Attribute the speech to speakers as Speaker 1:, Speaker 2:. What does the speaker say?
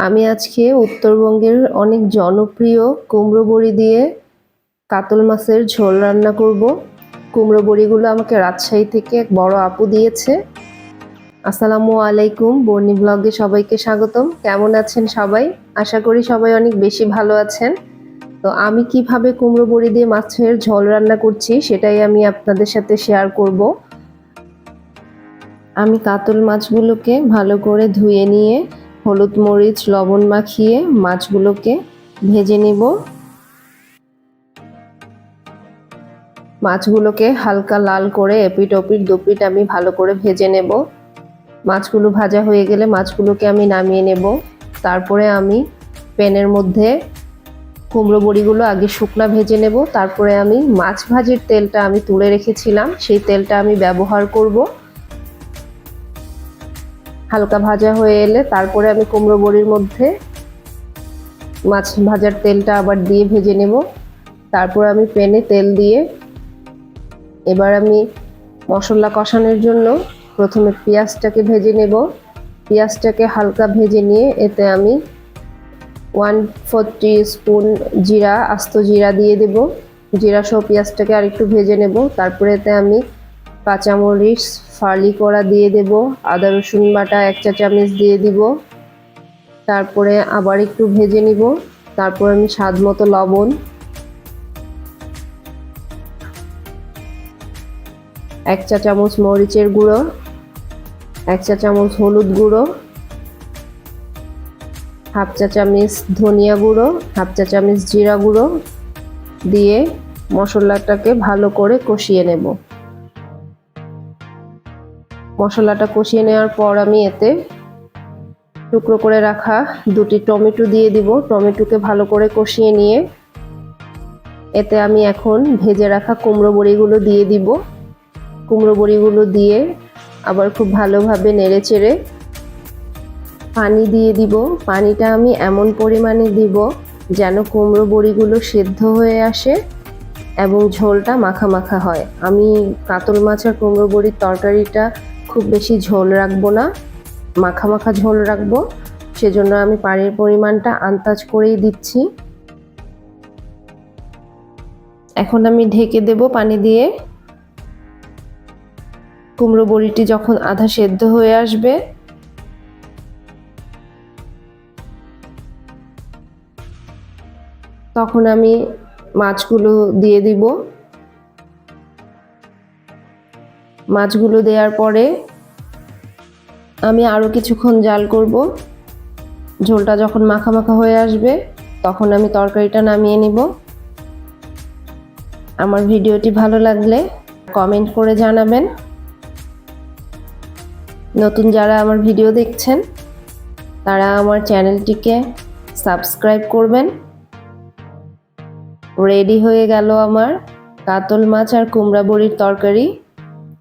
Speaker 1: আমি আজকে উত্তরবঙ্গের অনেক জনপ্রিয় কুমড়ো বড়ি দিয়ে কাতল মাছের ঝোল রান্না করব। কুমড়ো বড়িগুলো আমাকে রাজশাহী থেকে এক বড় আপু দিয়েছে। আসসালামু আলাইকুম, বর্ণি ব্লগে সবাইকে স্বাগতম। কেমন আছেন সবাই? আশা করি সবাই অনেক বেশি ভালো আছেন। তো আমি কীভাবে কুমড়ো বড়ি দিয়ে মাছের ঝোল রান্না করছি সেটাই আমি আপনাদের সাথে শেয়ার করব। আমি কাতল মাছগুলোকে ভালো করে ধুয়ে নিয়ে হলুদ মরিচ, লবণ মাখিয়ে মাছগুলোকে ভেজে নিব। মাছগুলোকে হালকা লাল করে এপিট ওপিট দুপিট আমি ভালো করে ভেজে নেব। মাছগুলো ভাজা হয়ে গেলে মাছগুলোকে আমি নামিয়ে নেব। তারপরে আমি প্যানের মধ্যে কুমড়ো বড়িগুলো আগে শুকনা ভেজে নেব। তারপরে আমি মাছ ভাজির তেলটা আমি তুলে রেখেছিলাম। সেই তেলটা আমি ব্যবহার করব। হালকা ভাজা হয়ে এলে তারপরে আমি কুমড়ো বড়ির মধ্যে মাছ ভাজার তেলটা আবার দিয়ে ভেজে নেব। তারপর আমি প্যানে তেল দিয়ে এবার আমি মশলা কষানোর জন্য প্রথমে পেঁয়াজটাকে ভেজে নেব। পেঁয়াজটাকে হালকা ভেজে নিয়ে এতে আমি ওয়ান ফোর স্পুন জিরা, আস্ত জিরা দিয়ে দেব। জিরা সহ পেঁয়াজটাকে আরেকটু ভেজে নেব। তারপরে এতে আমি কাঁচামরিচ, ফার্লি করা দিয়ে দেব, আদা, রসুন বাটা, এক চা চামচ দিয়ে দিব। তারপরে আবার একটু ভেজে নিব। তারপর আমি স্বাদ মতো লবণ। এক চা চামচ মরিচের গুঁড়ো। এক চা চামচ হলুদ গুঁড়ো। হাফ চা চামচ ধনিয়া গুঁড়ো। হাফ চা চামচ জিরা গুঁড়ো। দিয়ে মশলাটাকে ভালো করে কষিয়ে নেব। মশলাটা কষিয়ে নেওয়ার পর আমি এতে টুকরো করে রাখা দুটি টমেটো দিয়ে দিব। টমেটোকে ভালো করে কষিয়ে নিয়ে এতে আমি এখন ভেজে রাখা কুমড়ো বড়িগুলো দিয়ে দিব। কুমড়ো বড়িগুলো দিয়ে আবার খুব ভালোভাবে নেড়ে চেড়ে পানি দিয়ে দিব। পানিটা আমি এমন পরিমাণে দিব যেন কুমড়ো বড়িগুলো সেদ্ধ হয়ে আসে এবং ঝোলটা মাখা মাখা হয়। আমি কাতল মাছের কুমড়ো বড়ির তরকারিটা খুব বেশি ঝোল রাখব না, মাখা মাখা ঝোল রাখব, সেজন্য আমি পানির পরিমাণটা আন্দাজ করেই দিচ্ছি। এখন আমি ঢেকে দেব পানি দিয়ে। কুমড়ো বড়িটি যখন আধা সেদ্ধ হয়ে আসবে, তখন আমি মাছগুলো দিয়ে দিব। মাছগুলো দেওয়ার পরে আমি আরও কিছুক্ষণ জাল করব। ঝোলটা যখন মাখা মাখা হয়ে আসবে, তখন আমি তরকারিটা নামিয়ে নিব। আমার ভিডিওটি ভালো লাগলে কমেন্ট করে জানাবেন। নতুন যারা আমার ভিডিও দেখছেন, তারা আমার চ্যানেলটিকে সাবস্ক্রাইব করবেন। রেডি হয়ে গেল আমার কাতল মাছ আর কুমড়া বড়ির তরকারি।